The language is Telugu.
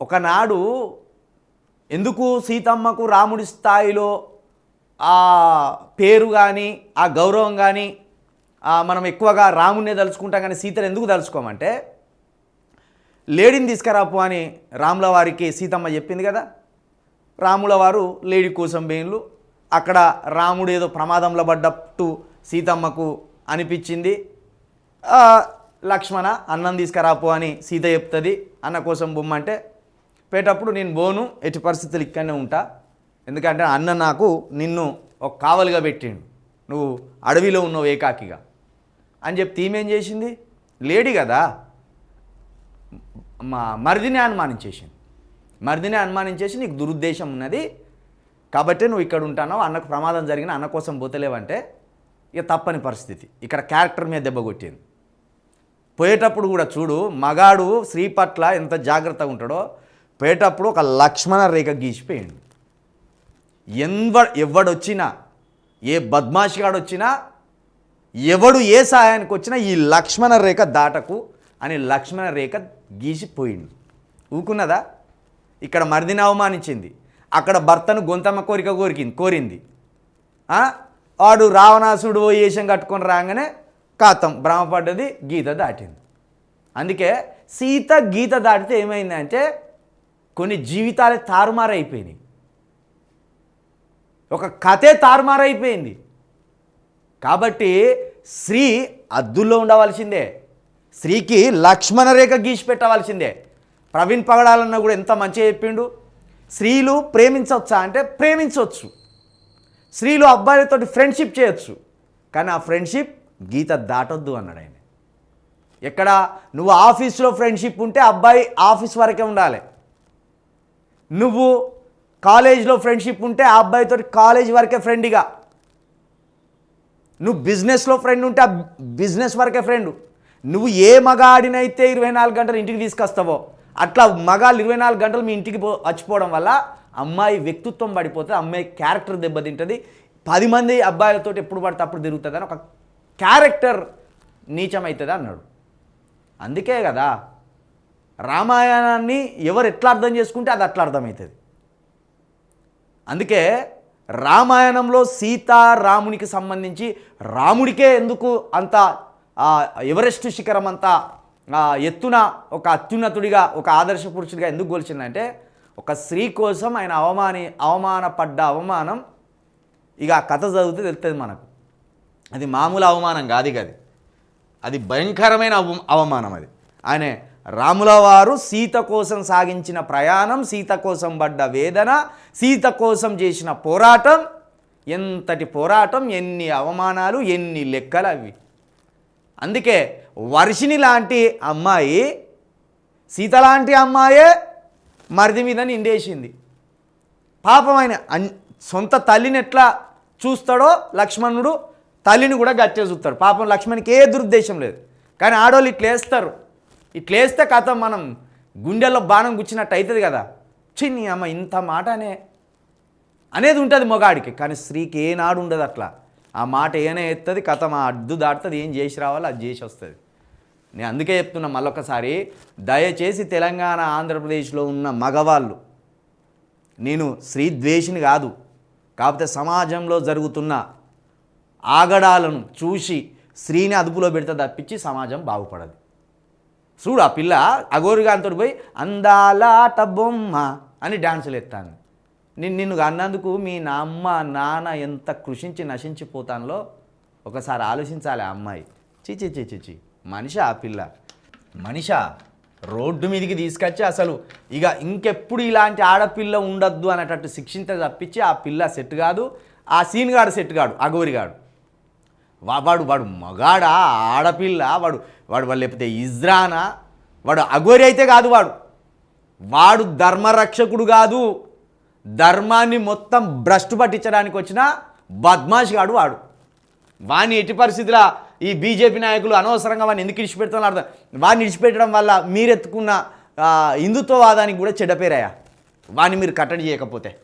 ఒకనాడు ఎందుకు సీతమ్మకు రాముడి స్థాయిలో ఆ పేరు కానీ ఆ గౌరవం కానీ మనం ఎక్కువగా రాముడినే తలుచుకుంటాం కానీ సీతను ఎందుకు తలుచుకోమంటే లేడీని తీసుకురాపు అని రాముల వారికి సీతమ్మ చెప్పింది కదా. రాముల వారు లేడీ కోసం బేన్లు అక్కడ రాముడు ఏదో ప్రమాదంలో పడ్డట్టు సీతమ్మకు అనిపించింది. లక్ష్మణ అన్నం తీసుకురాపు అని సీత చెప్తుంది. అన్న కోసం బొమ్మంటే పోయేటప్పుడు నేను బోను ఎట్టి పరిస్థితులు ఇక్కడనే ఉంటా. ఎందుకంటే అన్న నాకు నిన్ను ఒక కావలిగా పెట్టిండు. నువ్వు అడవిలో ఉన్నావు ఏకాకిగా. అని చెప్పి ఈమెం చేసింది? లేడీ కదా. మా మరిదినే అనుమానించేసింది. మరిదినే అనుమానించేసి నీకు దురుద్దేశం ఉన్నది. కాబట్టి నువ్వు ఇక్కడ ఉంటానో అన్నకు ప్రమాదం జరిగిన అన్న కోసం పోతలేవంటే ఇక తప్పని పరిస్థితి. ఇక్కడ క్యారెక్టర్ మీద దెబ్బ కొట్టింది. పోయేటప్పుడు కూడా చూడు మగాడు స్త్రీ పట్ల ఎంత జాగ్రత్తగా ఉంటాడో పోయేటప్పుడు ఒక లక్ష్మణ రేఖ గీసిపోయాడు. ఎన్వ ఎవడొచ్చినా ఏ బద్మాషిగాడు వచ్చినా ఎవడు ఏ సహాయానికి వచ్చినా ఈ లక్ష్మణ రేఖ దాటకు అని లక్ష్మణ రేఖ గీసిపోయింది ఊకున్నదా? ఇక్కడ మరిదిని అవమానించింది. అక్కడ భర్తను గొంతమ్మ కోరిక కోరికింది కోరింది. వాడు రావణాసుడు వేషం కట్టుకొని రాగానే కాతం భ్రమపడ్డది గీత దాటింది. అందుకే సీత గీత దాటితే ఏమైందంటే కొన్ని జీవితాలే తారుమారైపోయినాయి. ఒక కథే తారుమారైపోయింది. కాబట్టి స్త్రీ అద్దుల్లో ఉండవలసిందే. స్త్రీకి లక్ష్మణ రేఖ గీసి పెట్టవలసిందే. ప్రవీణ్ పగడాలన్న కూడా ఎంత మంచిగా చెప్పిండు. స్త్రీలు ప్రేమించవచ్చా అంటే ప్రేమించవచ్చు. స్త్రీలు అబ్బాయిలతో ఫ్రెండ్షిప్ చేయొచ్చు. కానీ ఆ ఫ్రెండ్షిప్ గీత దాటొద్దు అన్నాడు ఆయన. ఎక్కడ? నువ్వు ఆఫీస్లో ఫ్రెండ్షిప్ ఉంటే అబ్బాయి ఆఫీస్ వరకే ఉండాలి. నువ్వు కాలేజ్లో ఫ్రెండ్షిప్ ఉంటే ఆ అబ్బాయితో కాలేజ్ వరకే ఫ్రెండ్గా. నువ్వు బిజినెస్లో ఫ్రెండ్ ఉంటే ఆ బిజినెస్ వరకే ఫ్రెండ్. నువ్వు ఏ మగాడినైతే ఇరవై నాలుగు గంటలు ఇంటికి తీసుకొస్తావో అట్లా మగాళ్ళు ఇరవై నాలుగు గంటలు మీ ఇంటికి పో వచ్చిపోవడం వల్ల అమ్మాయి వ్యక్తిత్వం పడిపోతుంది అమ్మాయి క్యారెక్టర్ దెబ్బతింటుంది. పది మంది అబ్బాయిలతో ఎప్పుడు పడితే అప్పుడు తిరుగుతుంది అని ఒక క్యారెక్టర్ నీచమవుతుంది అన్నాడు అందుకే కదా రామాయణాన్ని ఎవరు ఎట్లా అర్థం చేసుకుంటే అది అట్లా అర్థమవుతుంది. అందుకే రామాయణంలో సీతారామునికి సంబంధించి రాముడికే ఎందుకు అంత ఎవరెస్ట్ శిఖరం అంతా ఎత్తున ఒక అత్యున్నతుడిగా ఒక ఆదర్శ పురుషుడిగా ఎందుకు గొలిచిందంటే ఒక స్త్రీ కోసం ఆయన అవమాని అవమానపడ్డ అవమానం ఇక ఆ కథ చదివితే తెలుస్తుంది మనకు. అది మామూలు అవమానం కాదు ఇక అది. అది భయంకరమైన అవ అవమానం అది. ఆయన రాముల వారు సీత కోసం సాగించిన ప్రయాణం సీత కోసం పడ్డ వేదన సీత కోసం చేసిన పోరాటం ఎంతటి పోరాటం ఎన్ని అవమానాలు ఎన్ని లెక్కలు అవి. అందుకే వర్షిని లాంటి అమ్మాయి సీత లాంటి అమ్మాయే మరిది మీద నిండేసింది. పాపం సొంత తల్లిని ఎట్లా చూస్తాడో లక్ష్మణుడు తల్లిని కూడా గట్టే చూస్తాడు. పాపం లక్ష్మణ్కి ఏ దురుద్దేశం లేదు. కానీ ఆడోళ్ళు ఇట్లా వేస్తారు. ఇట్లా వేస్తే కథ మనం గుండెల్లో బాణం గుచ్చినట్టు అవుతుంది కదా. చిన్ని అమ్మ ఇంత మాటనే అనేది ఉంటుంది మొగాడికి కానీ స్త్రీకి ఏనాడు ఉండదు అట్లా. ఆ మాట ఏనే ఎత్తుంది కథ మా అడ్డు దాటుతుంది ఏం చేసి రావాలో అది చేసి వస్తుంది. నేను అందుకే చెప్తున్నా మళ్ళొకసారి దయచేసి తెలంగాణ ఆంధ్రప్రదేశ్లో ఉన్న మగవాళ్ళు నేను స్త్రీ ద్వేషిని కాదు కాకపోతే సమాజంలో జరుగుతున్న ఆగడాలను చూసి స్త్రీని అదుపులో పెడితే తప్పించి సమాజం బాగుపడదు. చూడు ఆ పిల్ల అగోరిగాంతో పోయి అందాలాట బొమ్మ అని డాన్సులు ఎత్తాను నిన్ను నిన్ను అన్నందుకు మీ నా అమ్మ నాన్న ఎంత కృషించి నశించిపోతానో ఒకసారి ఆలోచించాలి ఆ అమ్మాయి. చిచి చిచి చి మనిషి ఆ పిల్ల. మనిష రోడ్డు మీదకి తీసుకొచ్చి అసలు ఇక ఇంకెప్పుడు ఇలాంటి ఆడపిల్ల ఉండద్దు అనేటట్టు శిక్షింత తప్పించి ఆ పిల్ల సెట్ కాదు ఆ సీన్ గాడు సెట్ కాడు అగోరిగాడు వాడు వాడు మగాడా ఆడపిల్ల వాడు వాడు వాళ్ళు లేకపోతే ఇజ్రానా? వాడు అఘోరి అయితే కాదు వాడు. వాడు ధర్మరక్షకుడు కాదు. ధర్మాన్ని మొత్తం భ్రష్టు పట్టించడానికి వచ్చిన బద్మాష్ గాడు వాడు. వాడిని ఎట్టి పరిస్థితుల ఈ బీజేపీ నాయకులు అనవసరంగా వాడిని ఎందుకు ఇడిచిపెడుతున్నారు అర్థం. వాడిని ఇడిచిపెట్టడం వల్ల మీరెత్తుకున్న హిందుత్వవాదానికి కూడా చెడ్డ పేరయ్యా. వాడిని మీరు కట్టడి చేయకపోతే.